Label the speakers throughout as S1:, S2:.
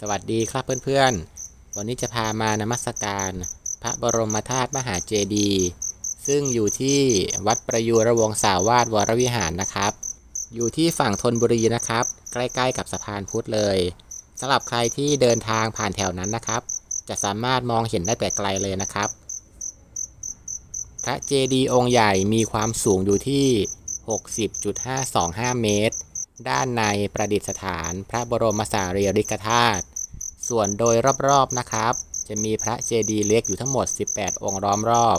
S1: สวัสดีครับเพื่อนๆ วันนี้จะพามานมัสการ พระบรมธาตุมหาเจดีย์ซึ่งอยู่ที่วัดประยูรวงศาวาสวรวิหารนะครับ อยู่ที่ฝั่งธนบุรีนะครับ ใกล้ๆกับสะพานพุทธเลยสำหรับใครที่เดินทางผ่านแถวนั้นนะครับ จะสามารถมองเห็นได้แต่ไกลเลยนะครับ พระเจดีย์องค์ใหญ่มีความสูงอยู่ที่ 60.525 เมตร ด้านในประดิษฐานพระบรมสารีริกธาตุ ส่วนโดยรอบๆนะครับ จะมีพระเจดีย์เล็กอยู่ทั้งหมด 18 องค์ล้อมรอบ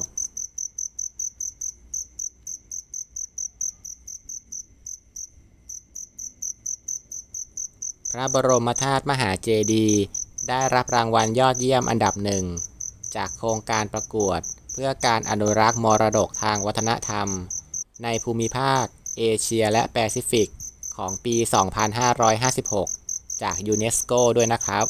S1: พระบรมธาตุมหาเจดีย์ได้รับรางวัลยอดเยี่ยมอันดับหนึ่ง จากโครงการประกวด เพื่อการอนุรักษ์มรดกทางวัฒนธรรม ในภูมิภาค เอเชียและแปซิฟิก ของปี 2556 จากยูเนสโกด้วยนะครับ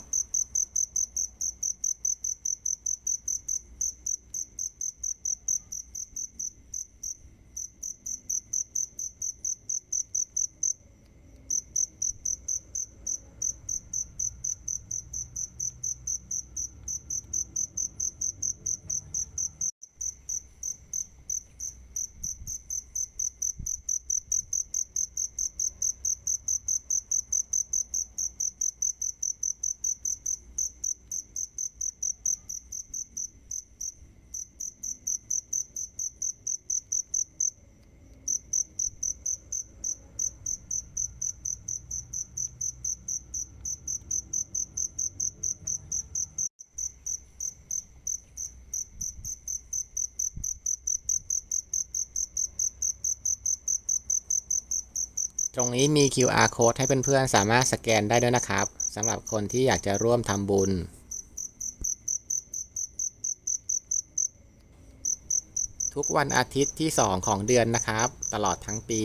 S1: ตรงนี้มี QR code ให้เพื่อนๆสามารถสแกนได้ด้วยนะครับสำหรับคนที่อยากจะร่วมทำบุญ ทุกวันอาทิตย์ที่ 2 ของเดือนนะครับ ตลอดทั้งปี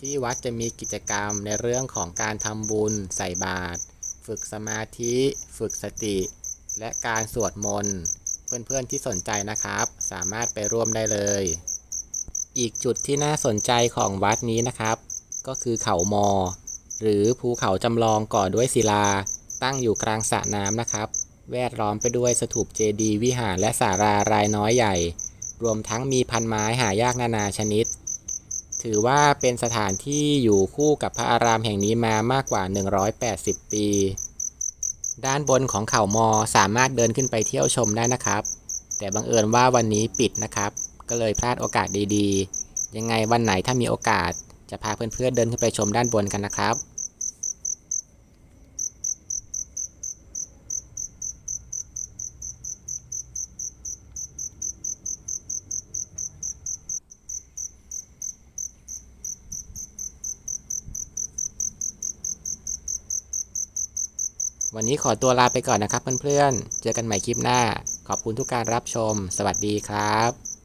S1: ที่วัดจะมีกิจกรรมในเรื่องของการทำบุญ ใส่บาตรฝึกสมาธิ ฝึกสติ และการสวดมนต์เพื่อนๆที่สนใจนะครับ สามารถไปร่วมได้เลย อีกจุดที่น่าสนใจของวัดนี้นะครับ ก็คือเขามอ หรือภูเขาจำลองก่อด้วยศิลา ตั้งอยู่กลางสระน้ำนะครับ แวดล้อมไปด้วยสถูปเจดีย์วิหารและสารารายน้อยใหญ่ รวมทั้งมีพันไม้หายากนานาชนิด ถือว่าเป็นสถานที่อยู่คู่กับพระอารามแห่งนี้มามากกว่า 180 ปี ด้านบนของเขามอสามารถเดินขึ้นไปเที่ยวชมได้นะครับ แต่บังเอิญว่าวันนี้ปิดนะครับ ก็เลยพลาดโอกาสดีๆ ยังไงวันไหนถ้ามีโอกาส จะพาเพื่อนๆเดินขึ้นไปชมด้านบนกันนะครับวันนี้ขอตัวลาไปก่อนนะครับเพื่อนๆ เจอกันใหม่คลิปหน้า ขอบคุณทุกการรับชม สวัสดีครับ